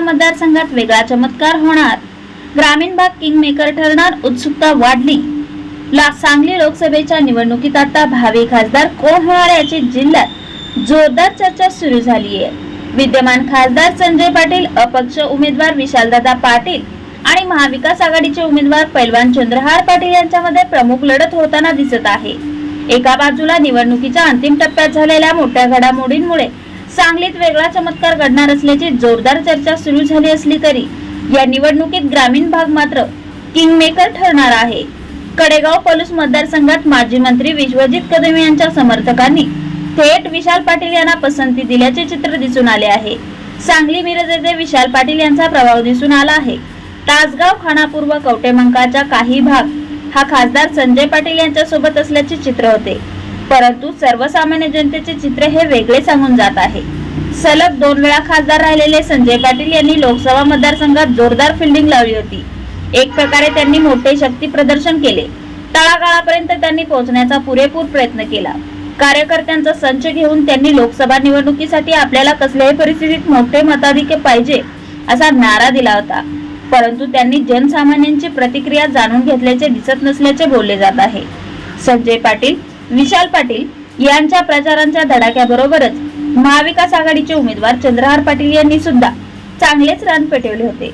मतदारसंघात वेगळा चमत्कार होणार. ग्रामीण भाग किंग मेकर ठरणार उत्सुकता वाढली. ला सांगली लोकसभेच्या निवडणुकीत आता भावी खासदार कोण होणार याची जिल्ह्यात जोरदार चर्चा सुरू झाली आहे विद्यमान खासदार संजय पाटील अपक्ष उमेदवार विशालदादा पाटील आणि महाविकास आघाडीचे उमेदवार पैलवान चंद्रहार पाटील यांच्यामध्ये प्रमुख लढत होताना दिसत आहे. एका बाजूला निवडणुकीच्या अंतिम टप्प्यात झालेल्या मोठ्या घडामोडींमुळे सांगलीत वेगळा चमत्कार घडणार असल्याची जोरदार चर्चा सुरू झाली असली तरी या निवडणुकीत ग्रामीण भाग मात्र किंगमेकर ठरणार आहे. कडेगाव पलूस मतदारसंघात माजी मंत्री विश्वजित कदम यांच्या समर्थकांनी थेट विशाल पाटील यांना पसंती दिल्याचे चित्र दिसून आले आहे. सांगली मिरज येथे विशाल पाटील यांचा प्रभाव दिसून आला आहे. तासगाव खानापूर व कवटेमंकाचा काही भाग हा खासदार संजय पाटील यांच्या सोबत असल्याचे चित्र होते. परंतु सर्वसामान्य जनतेचे चित्र हे वेगळे सांगून जात आहे. सलग दोन वेळा खासदार राहिलेले संजय पाटील यांनी लोकसभा मतदारसंघात जोरदार फिल्डिंग लावली होती. एक प्रकारे त्यांनी मोठे शक्ती प्रदर्शन केले. तळागाळापर्यंत त्यांनी पोहोचण्याचा पुरेपूर प्रयत्न केला. कार्यकर्त्यांचा संच घेऊन त्यांनी लोकसभा निवडणुकीसाठी आपल्याला कसल्याही परिस्थितीत मोठे मताधिक्य पाहिजे असा नारा दिला होता. परंतु त्यांनी जनसामान्यांची प्रतिक्रिया जाणून घेतल्याचे दिसत नसल्याचे बोलले जात आहे. संजय पाटील विशाल पाटील यांच्या प्रचारांच्या धडाक्याबरोबरच महाविकास आघाडीचे उमेदवार चंद्रहार पाटील यांनी सुद्धा चांगलेच रान पेटवले होते.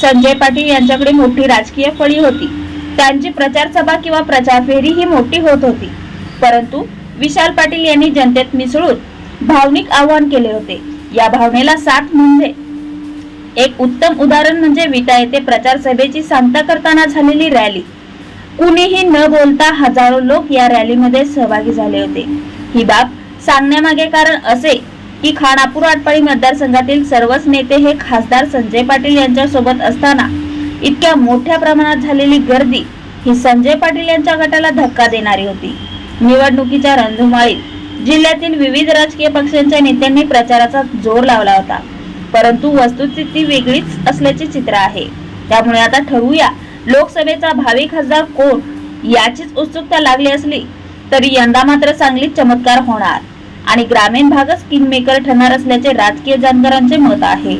संजय पाटील यांच्याकडे मोठी राजकीय फळी होती. त्यांची प्रचार सभा किंवा प्रचार फेरी ही मोठी होत होती. परंतु विशाल पाटील यांनी जनतेत मिसळून भावनिक आवाहन केले होते. या भावनेला साथ म्हणजे एक उत्तम उदाहरण म्हणजे विटा येथे प्रचार सभेची सांगता करताना झालेली रॅली. कुणीही न बोलता हजारो लोक या रॅलीमध्ये सहभागी झाले होते. ही बाब सांगण्यामागे कारण असे की खानापूर आटपाडी मतदारसंघातील सर्वच नेते हे खासदार संजय पाटील यांच्यासोबत असताना इतक्या मोठ्या प्रमाणात झालेली गर्दी ही संजय पाटील यांच्या गटाला धक्का देणारी होती. निवडणुकीच्या रणधुमाळीत जिल्ह्यातील विविध राजकीय पक्षांच्या नेत्यांनी प्रचाराचा जोर लावला होता. परंतु वस्तुस्थिती वेगळीच असल्याचे चित्र आहे. त्यामुळे आता ठरवूया लोकसभेचा भावी खासदार कोण याचीच उत्सुकता लागली असली तरी यंदा मात्र सांगलीत चमत्कार होणार. आणि ग्रामीण भागच किंगमेकर ठरणार असल्याचे राजकीय जाणकारांचे मत आहे.